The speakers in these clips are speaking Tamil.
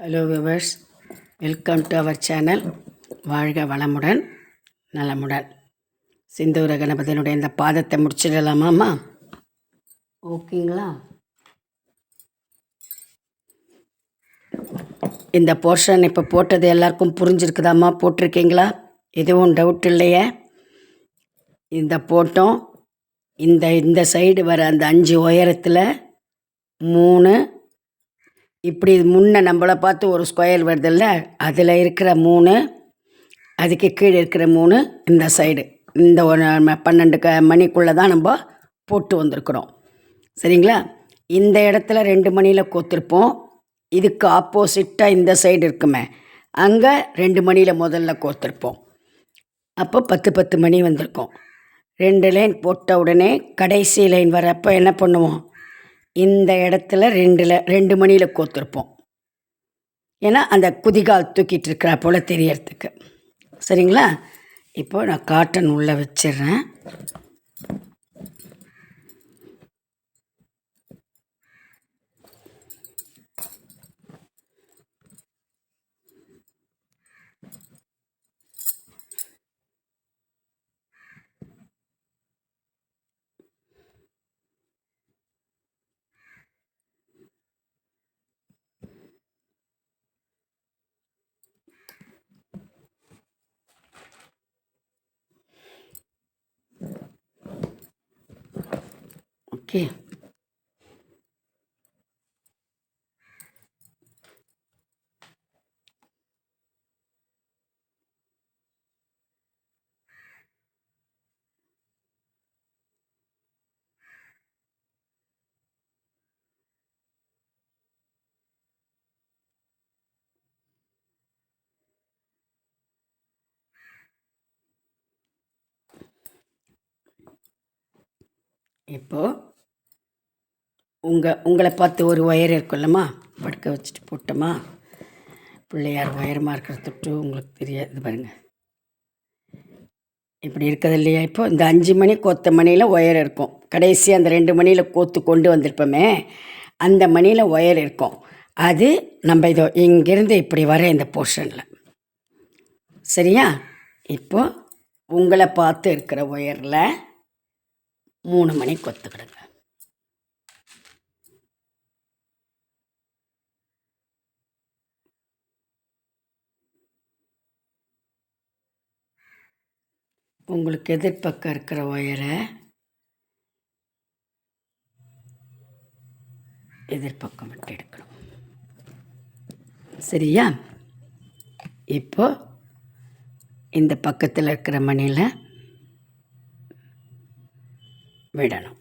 Hello viewers welcome to our channel வாழ்க வளமுடன் நலமுடன். சிந்தூர கணபதியினுடைய இந்த பாதத்தை முடிச்சிடலாமாம்மா ஓகேங்களா? இந்த போர்ஷன் இப்போ போட்டது எல்லாருக்கும் புரிஞ்சிருக்குதாம்மா? போட்டிருக்கீங்களா? எதுவும் டவுட் இல்லையே? இந்த போட்டோம் இந்த இந்த சைடு வர அந்த அஞ்சு உயரத்தில் மூணு இப்படி முன்ன நம்மளை பார்த்து ஒரு ஸ்கொயர் வருதில்ல அதில் இருக்கிற மூணு அதுக்கு கீழே இருக்கிற மூணு இந்த சைடு இந்த ஒரு பன்னெண்டு க மணிக்குள்ளே தான் நம்ம போட்டு வந்திருக்கிறோம். சரிங்களா? இந்த இடத்துல ரெண்டு மணியில் கோத்திருப்போம். இதுக்கு ஆப்போசிட்டாக இந்த சைடு இருக்குமே. அங்கே ரெண்டு மணியில் முதல்ல கோத்திருப்போம். அப்போ பத்து பத்து மணி வந்திருக்கும். ரெண்டு லைன் போட்ட உடனே கடைசி லைன் வரப்போ என்ன பண்ணுவோம்? இந்த இடத்துல ரெண்டில் ரெண்டு மணியில் கோத்திருப்போம். ஏன்னா அந்த குதிகால் தூக்கிட்டு இருக்கிறா போல் தெரியறதுக்கு. சரிங்களா? இப்போ நான் காட்டன் உள்ளே வச்சிடுறேன். ஓகே இப்போ உங்கள் உங்களை பார்த்து ஒரு ஒயர் இருக்குல்லம்மா படுக்க வச்சுட்டு போட்டோமா? பிள்ளையார் உயரமாக இருக்கிற தொட்டு உங்களுக்கு தெரியாது பாருங்கள் இப்படி இருக்குது இல்லையா இப்போ? இந்த அஞ்சு மணி கோத்த மணியில் ஒயர் இருக்கும். கடைசி அந்த ரெண்டு மணியில் கோத்து கொண்டு வந்திருப்போமே அந்த மணியில் ஒயர் இருக்கும். அது நம்ம இதோ இங்கேருந்து இப்படி வர இந்த போர்ஷனில். சரியா? இப்போ உங்களை பார்த்து இருக்கிற ஒயரில் மூணு மணி கொத்துக்கிடுங்க. உங்களுக்கு எதிர்பக்கம் இருக்கிற ஒயரை எதிர்பக்கம் விட்டு எடுக்கணும். சரியா? இப்போ இந்த பக்கத்தில் இருக்கிற மணியில் விடணும்.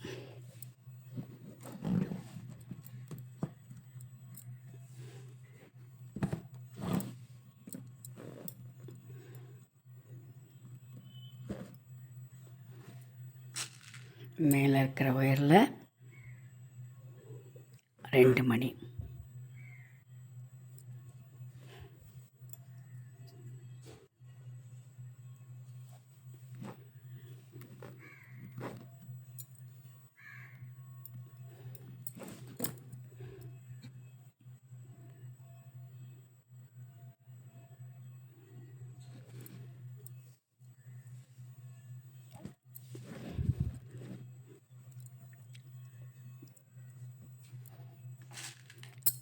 மேலே இருக்கிற ஒயரில் ரெண்டு மணி.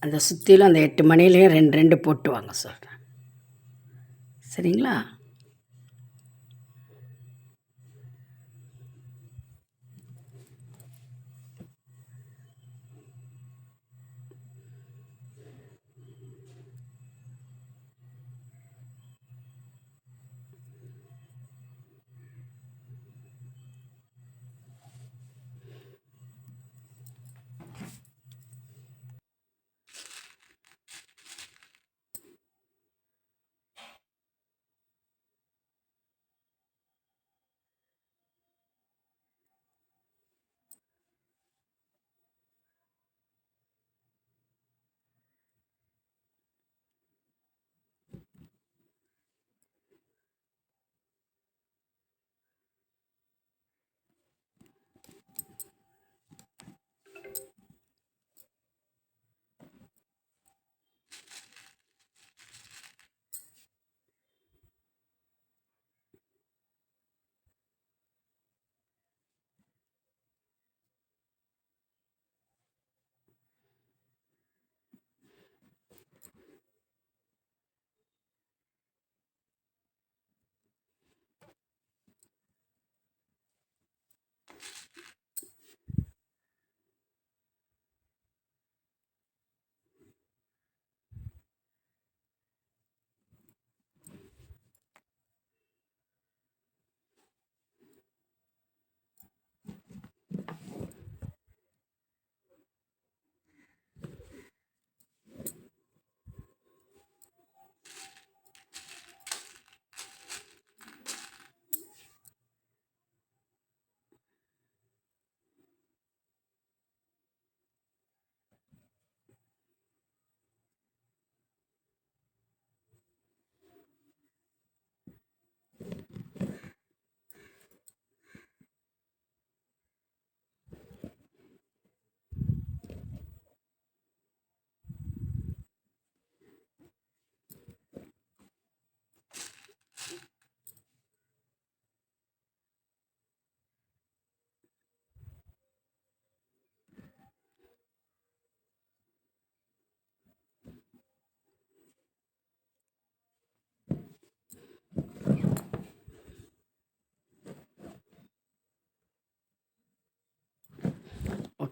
அந்த சுற்றிலும் அந்த எட்டு மணிலேயும் ரெண்டு ரெண்டு போட்டு வாங்க சொல்கிறேன் சரிங்களா?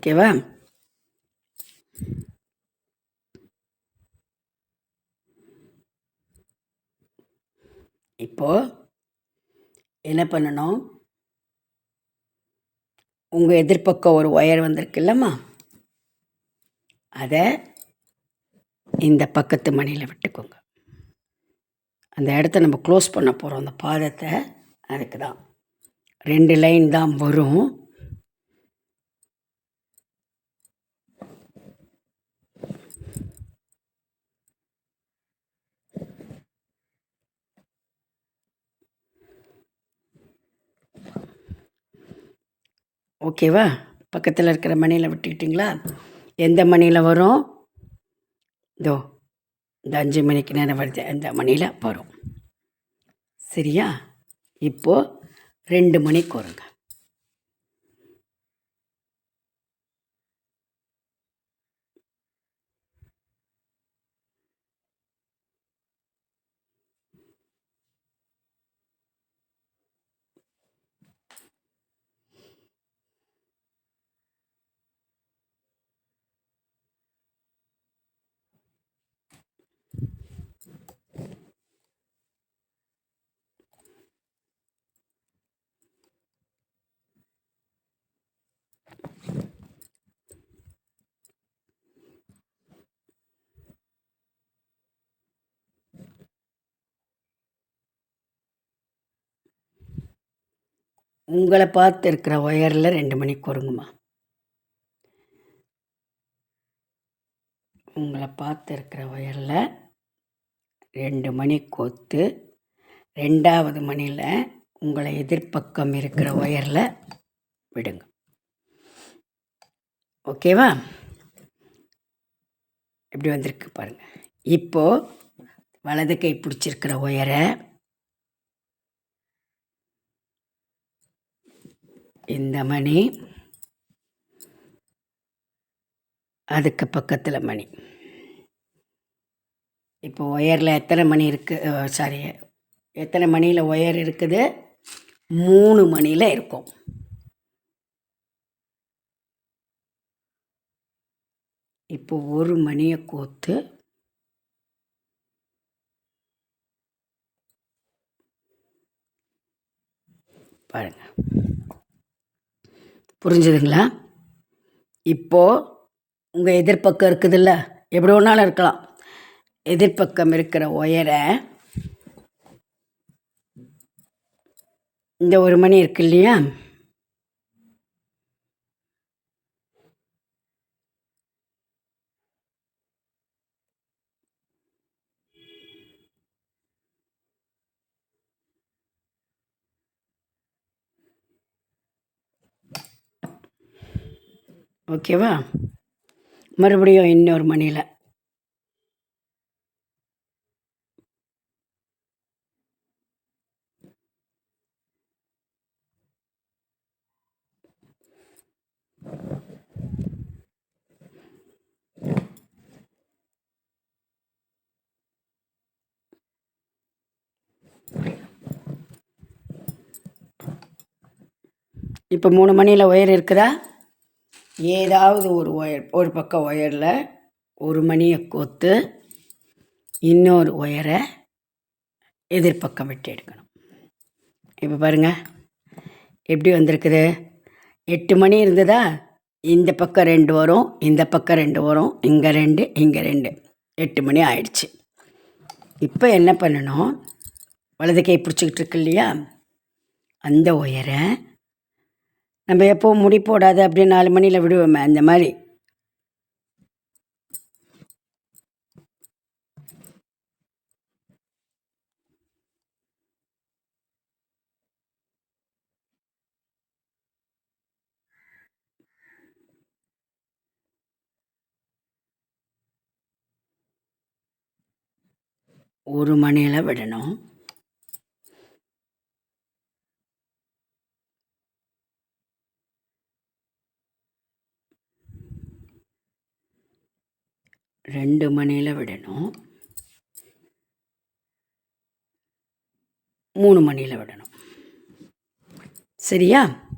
ஓகேவா? இப்போ என்ன பண்ணணும்? உங்கள் எதிர்பக்கம் ஒரு ஒயர் வந்திருக்குல்லம்மா அதை இந்த பக்கத்து மணியில் விட்டுக்கோங்க. அந்த இடத்த நம்ம க்ளோஸ் பண்ண போகிறோம் அந்த பாதத்தை அதுக்கு தான் ரெண்டு லைன் தான் வரும். ஓகேவா? பக்கத்தில் இருக்கிற மணியில் விட்டுக்கிட்டிங்களா எந்த மணியில் வரும்? இதோ இந்த அஞ்சு மணிக்கு நேரம் வருது. அந்த மணியில் வரும். சரியா? இப்போது ரெண்டு மணிக்கு வருங்க. உங்களை பார்த்து இருக்கிற ஒயரில் ரெண்டு மணிக்கு வருங்கம்மா உங்களை பார்த்து இருக்கிற ஒயரில் ரெண்டு மணி கொத்து. ரெண்டாவது மணியில் உங்களை எதிர்ப்பக்கம் இருக்கிற ஒயரில் விடுங்க. ஓகேவா? இப்படி வந்திருக்கு பாருங்கள் இப்போது வலது கை பிடிச்சிருக்கிற ஒயரை இந்த மணி. அதுக்கு பக்கத்தில் மணி. இப்போ ஒயரில் எத்தனை மணி இருக்குது சாரி எத்தனை மணியில் ஒயர் இருக்குது? மூணு மணியில் இருக்கும். இப்போ ஒரு மணியை கோத்து பாருங்கள் புரிஞ்சுதுங்களா? இப்போது உங்கள் எதிர்ப்பக்கம் இருக்குதுல்ல? எப்படி ஒன்றாலும் இருக்கலாம். எதிர்ப்பக்கம் இருக்கிற ஒயரை இந்த ஒரு மணி இருக்கு இல்லையா? ஓகேவா? மறுபடியும் இன்னொரு மணியில். இப்போ மூணு மணியில் ஒயர் இருக்குதா? ஏதாவது ஒரு ஒயர் ஒரு பக்கம் ஒயரில் ஒரு மணியை கோத்து இன்னொரு ஒயரை எதிர்பக்கம் விட்டு எடுக்கணும். இப்போ பாருங்கள் எப்படி வந்திருக்குது? எட்டு மணி இருந்ததா? இந்த பக்கம் ரெண்டு வரும் இந்த பக்கம் ரெண்டு வரும் இங்கே ரெண்டு இங்கே ரெண்டு. எட்டு மணி ஆயிடுச்சு. இப்போ என்ன பண்ணணும்? வலது கை பிடிச்சிக்கிட்டு இருக்கு இல்லையா? அந்த ஒயரை நம்ம எப்போவும் முடி போடாது அப்படியே நாலு மணியில் விடுவோமே அந்த மாதிரி. ஒரு மணியில் விடணும். ரெண்டு மணியில் விடணும். மூணு மணியில் விடணும். சரியா?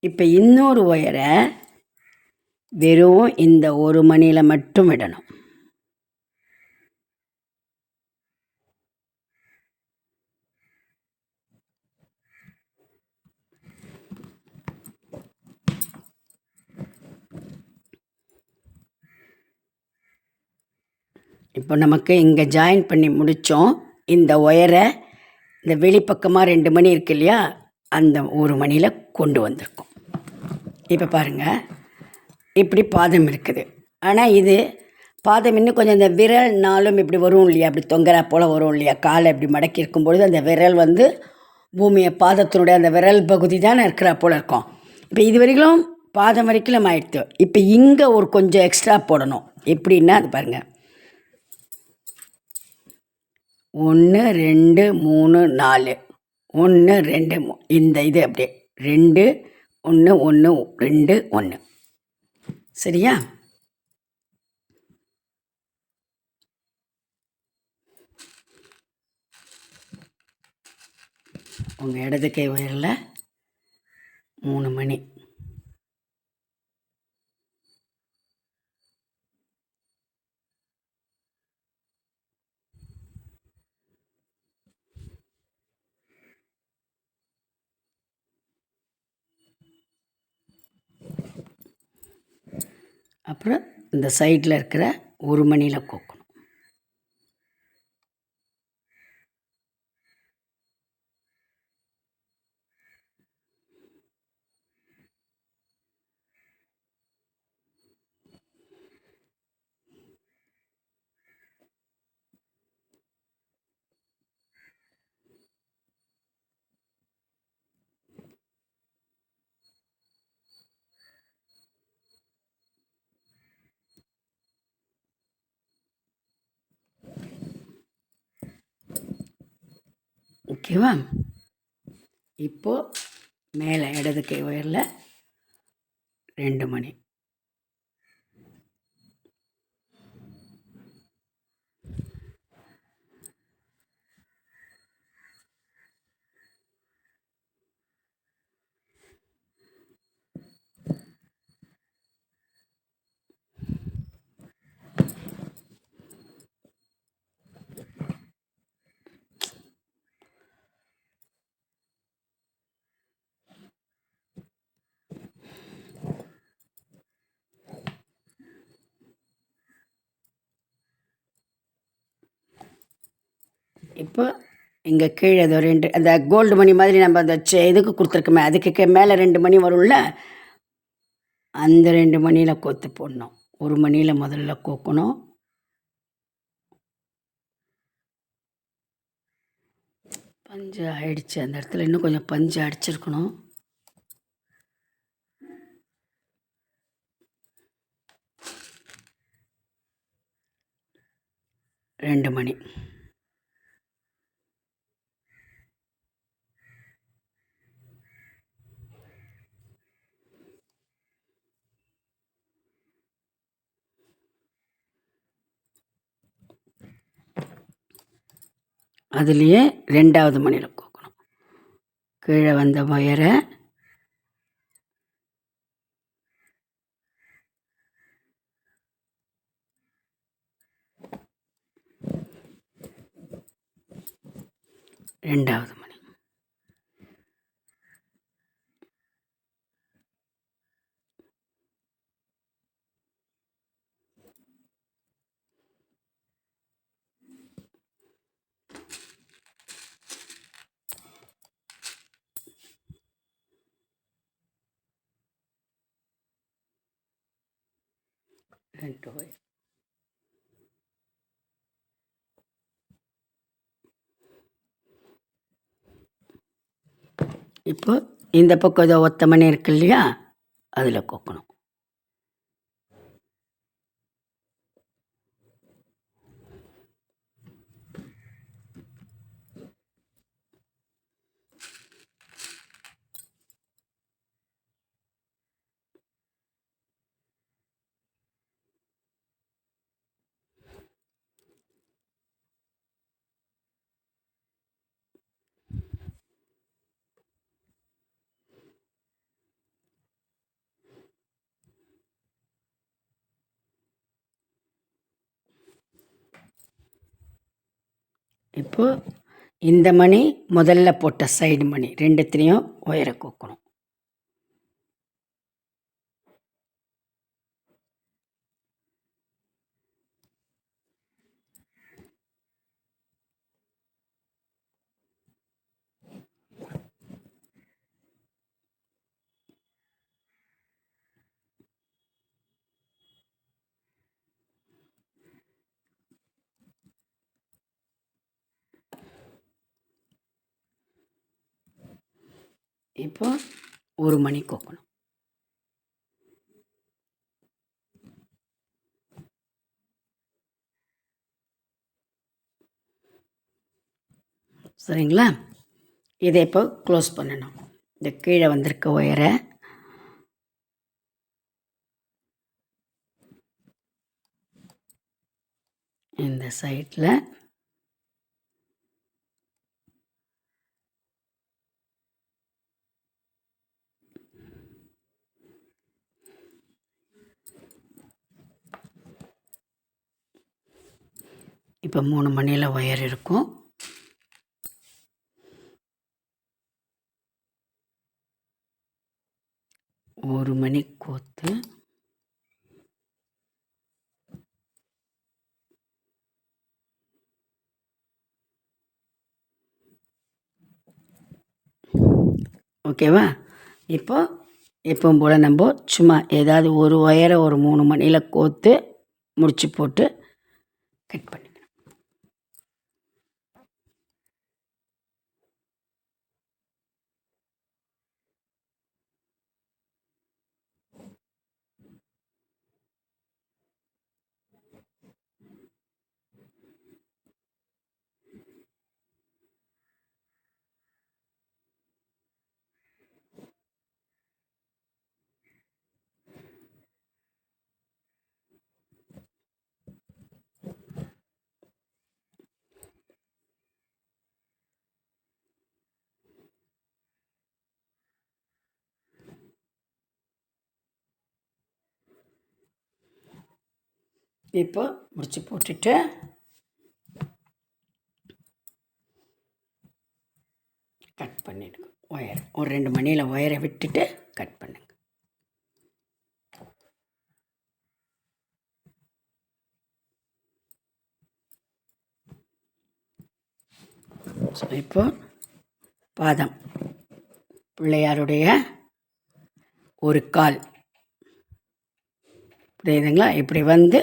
இப்போ இன்னொரு ஒயரை வெறும் இந்த ஒரு மணியில் மட்டும் விடணும். இப்போ நமக்கு இங்கே ஜாயின் பண்ணி முடித்தோம். இந்த ஒயரை இந்த வெளிப்பக்கமாக ரெண்டு மணி இருக்கு இல்லையா அந்த ஒரு மணியில் கொண்டு வந்திருக்கோம். இப்போ பாருங்கள் இப்படி பாதம் இருக்குது. ஆனால் இது பாதம் இன்னும் கொஞ்சம் இந்த விரல் நாளும் இப்படி வரும் இல்லையா அப்படி தொங்கரா போல் வரும் இல்லையா காலை இப்படி மடக்கி இருக்கும்பொழுது அந்த விரல் வந்து பூமியை பாதத்தினுடைய அந்த விரல் பகுதி தானே இருக்கிறா போல் இருக்கும். இப்போ இது வரைக்கும் பாதம் வரைக்கும் ஆயிடுத்து. இப்போ இங்கே ஒரு கொஞ்சம் எக்ஸ்ட்ரா போடணும். எப்படின்னா அது பாருங்கள் ஒன்று ரெண்டு மூணு நாலு. ஒன்று ரெண்டு மூ இந்த இது அப்படியே. ரெண்டு ஒன்று ஒன்று ரெண்டு ஒன்று சரியா? உங்கள் இடது கை உயரில் மூணு மணி. அப்புறம் இந்த சைடில் இருக்கிற ஒரு மணியில் கோக்கணும். ஓகேவா இப்போது மேலே இடது கை உயரில் ரெண்டு மணி. இப்போ இங்கே கீழே ஏதோ ரெண்டு அந்த கோல்டு மணி மாதிரி நம்ம அந்த செ இதுக்கு கொடுத்துருக்கோமே அதுக்கு மேலே ரெண்டு மணி வரும்ல? அந்த ரெண்டு மணியில் கோத்து போடணும். ஒரு மணியில் முதல்ல கோக்கணும். பஞ்சு ஆயிடுச்சு அந்த இடத்துல இன்னும் கொஞ்சம் பஞ்சு அடிச்சிருக்கணும். ரெண்டு மணி அதுலேயே ரெண்டாவது மணியில் கோக்கணும். கீழே வந்த ஒயரை ரெண்டாவது மணி இப்போ இந்த பக்கம் ஏதோ ஒத்த மணி இருக்கு இல்லையா? அதில் கோக்கணும். இப்போது இந்த மணி முதல்ல போட்ட சைடு மணி ரெண்டுத்துலேயும் ஒயரை கோக்கணும். இப்போ ஒரு மணி கோக்கணும். சரிங்களா? இதை இப்போ க்ளோஸ் பண்ணணும். இந்த கீழே வந்திருக்க ஒயரை. இந்த சைட்டில் இப்போ மூணு மணியில் ஒயர் இருக்கும். ஒரு மணி கோத்து. ஓகேவா? இப்போ எப்பவும் போல் நம்ம சும்மா ஏதாவது ஒரு ஒயரை ஒரு மூணு மணியில் கோத்து முடிச்சு போட்டு கட் பண்ணி. இப்போ முடிச்சு போட்டுட்டு கட் பண்ணிடுங்க. ஒயர் ஒரு ரெண்டு மணியில் ஒயரை விட்டுட்டு கட் பண்ணுங்க. ஸோ இப்போ பாதம். பிள்ளையாருடைய ஒரு கால். புரியுதுங்களா? இப்படி வந்து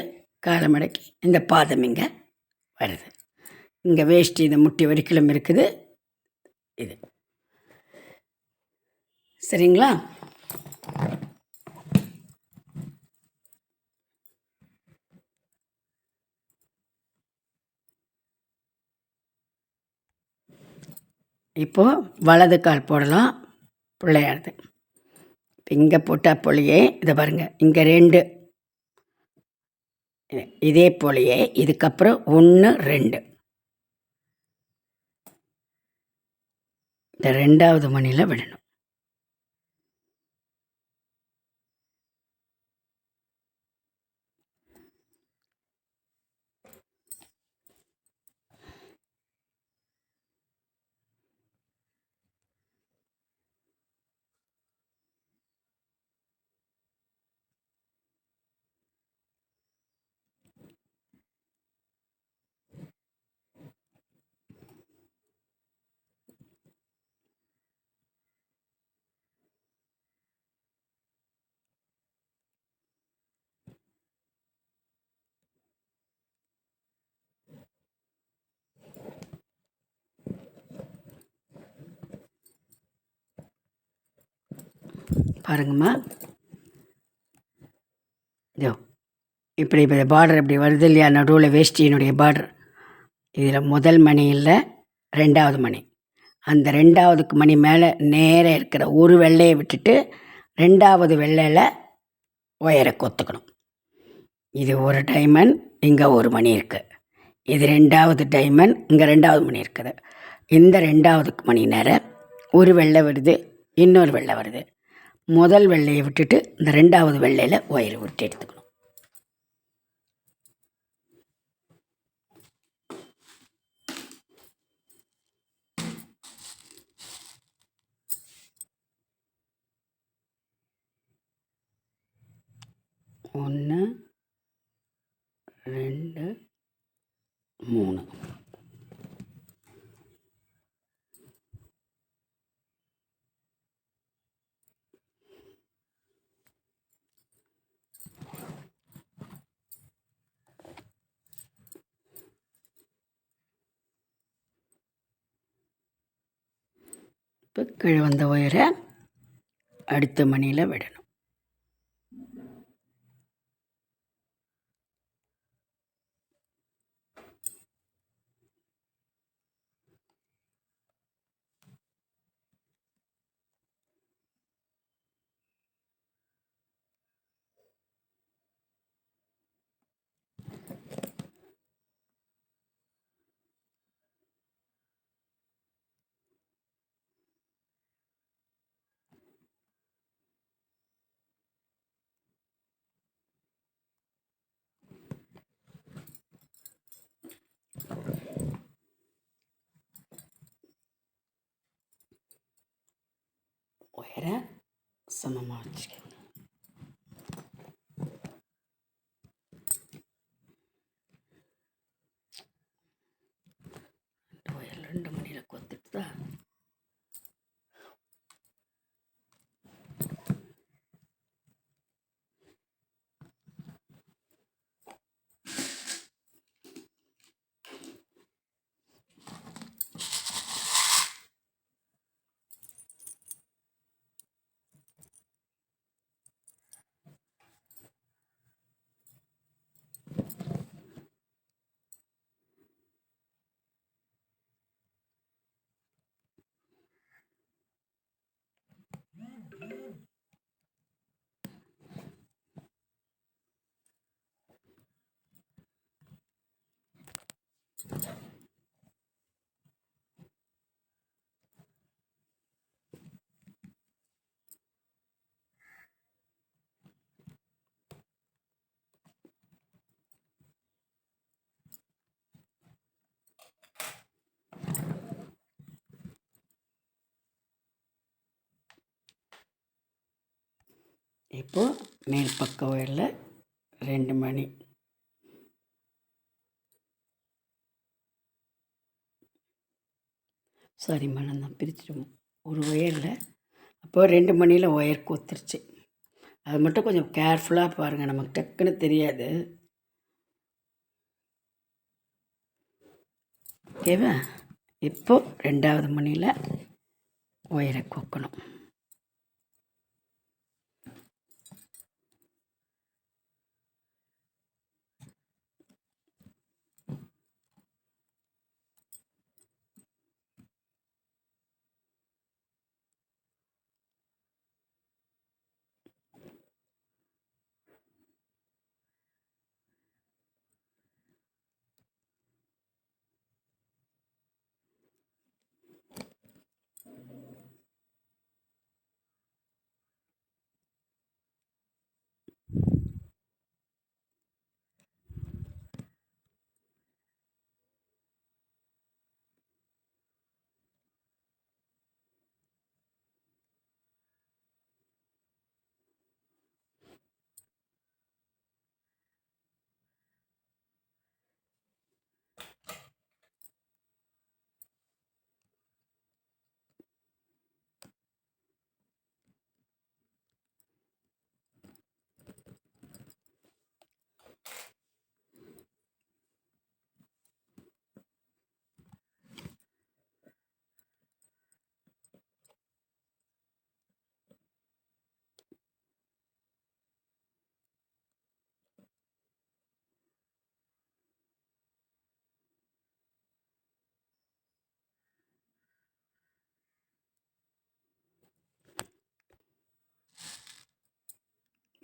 காலை மடக்கி இந்த பாதம் இங்கே வருது. இங்கே வேஷ்டி இந்த முட்டி வரைக்கும் இருக்குது. இது. சரிங்களா? இப்போது வலது கால் போடலாம். பிள்ளையாடுது இங்கே போட்டால் பொழியே இதை பாருங்கள் இங்கே ரெண்டு. இதே போலயே இதுக்கப்புறம் ஒன்று ரெண்டு. இந்த ரெண்டாவது மணியில் விடணும். பாருங்கம்மா. இதோ இப்படி இப்போ பார்டர் இப்படி வருது இல்லையா? நடுவில் வேஷ்டியினுடைய பார்டர் இதில் முதல் மணி இல்லை ரெண்டாவது மணி. அந்த ரெண்டாவதுக்கு மணி மேலே நேராக இருக்கிற ஒரு வெள்ளையை விட்டுட்டு ரெண்டாவது வெள்ளையில் ஒயரை கொத்துக்கணும். இது ஒரு டைமண்ட் இங்கே ஒரு மணி இருக்குது இது ரெண்டாவது டைமண்ட் இங்கே ரெண்டாவது மணி இருக்குது. இந்த ரெண்டாவதுக்கு மணி நேரம் ஒரு வெள்ளை வருது இன்னொரு வெள்ளை வருது. முதல் வெள்ளையை விட்டுட்டு இந்த ரெண்டாவது வெள்ளையில் ஒயர் விட்டு எடுத்துக்கணும். ஒன்று ரெண்டு மூணு. இப்போ கீழே வந்த ஒயரை அடுத்த மணியில் விடணும். ஒயரை சமமாக வச்சுக்கணும் ரெண்டு ஒயர் ரெண்டு மணியில் கொத்துட்டு தான் இப்போது மேல் பக்க ஒயரில் ரெண்டு மணி. சாரிம்மா நான் தான் பிரிச்சிடுவோம். ஒரு ஒயரில் அப்போது ரெண்டு மணியில் ஒயர் கொத்துருச்சு. அது மட்டும் கொஞ்சம் கேர்ஃபுல்லாக பாருங்கள் நமக்கு டக்குன்னு தெரியாது. ஓகேவா? இப்போது ரெண்டாவது மணியில் ஒயரை கொக்கணும்.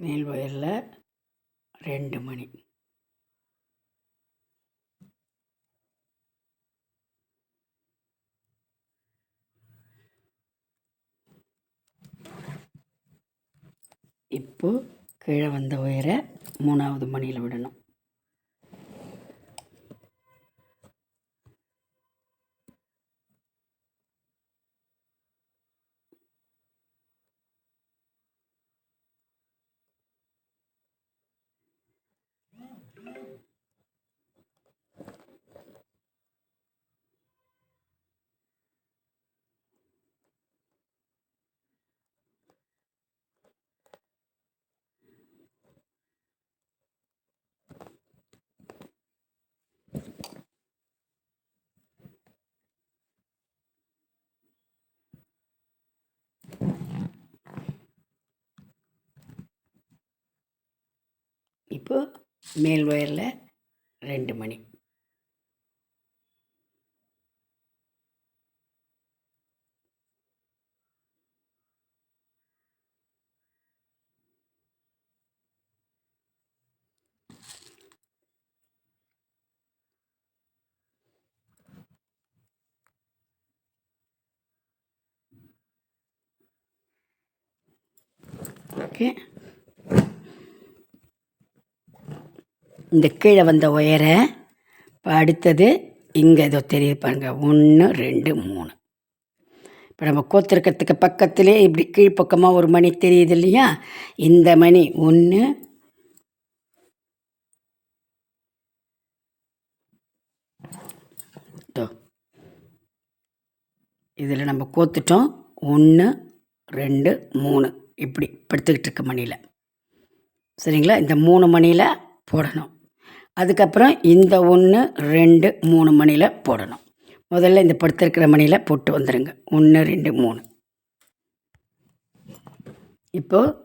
மேல் வயலில் ரெண்டு மணி. இப்போது கீழே வந்த ஒயரை மூணாவது மணியில் விடணும். இப்போ மேல் ஒயரில் ரெண்டு மணி. ஓகே. இந்த கீழே வந்த ஒயரை இப்போ அடுத்தது இங்கே ஏதோ தெரியுது பாருங்க. ஒன்று ரெண்டு மூணு. இப்போ நம்ம கோத்திருக்கிறதுக்கு பக்கத்திலே இப்படி கீழ்ப்பக்கமாக ஒரு மணி தெரியுது இல்லையா? இந்த மணி ஒன்று இதில் நம்ம கோத்துட்டோம். ஒன்று ரெண்டு மூணு. இப்படி படுத்துக்கிட்டு இருக்க மணியில். சரிங்களா? இந்த மூணு மணியில் போடணும். அதுக்கப்புறம் இந்த ஒன்று ரெண்டு மூணு மணியில் போடணும். முதல்ல இந்த படுத்திருக்கிற மணியில் போட்டு வந்துடுங்க ஒன்று ரெண்டு மூணு. இப்போது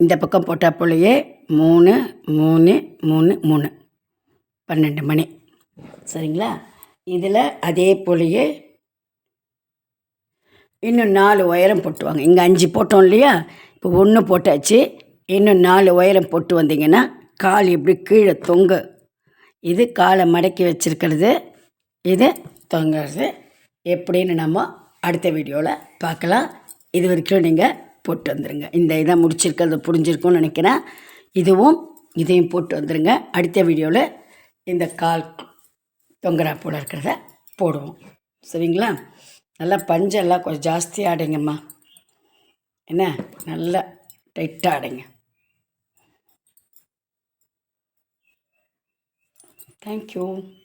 இந்த பக்கம் போட்டால் போலயே மூணு மூணு மூணு மூணு. பன்னெண்டு மணி. சரிங்களா? இதில் அதே போலயே இன்னும் நாலு உயரம் போட்டுவாங்க இங்கே அஞ்சு போட்டோம் இல்லையா? இப்போ ஒன்று போட்டாச்சு. இன்னும் நாலு உயரம் போட்டு வந்தீங்கன்னா கால் இப்படி கீழே தொங்கு. இது காலை மடக்கி வச்சுருக்கிறது. இது தொங்குறது. எப்படின்னு நம்ம அடுத்த வீடியோவில் பார்க்கலாம். இது வரைக்கும் நீங்கள் போட்டு வந்துடுங்க இந்த இதை முடிச்சிருக்கிறது புரிஞ்சிருக்கும்னு நினைக்கிறேன். இதுவும் இதையும் போட்டு வந்துடுங்க அடுத்த வீடியோவில் இந்த கால் தொங்குறா போல் இருக்கிறத போடுவோம். சரிங்களா? நல்லா பஞ்செல்லாம் கொஞ்சம் ஜாஸ்தி ஆடைங்கம்மா. என்ன? நல்லா டைட்டாக ஆடுங்க. Thank you.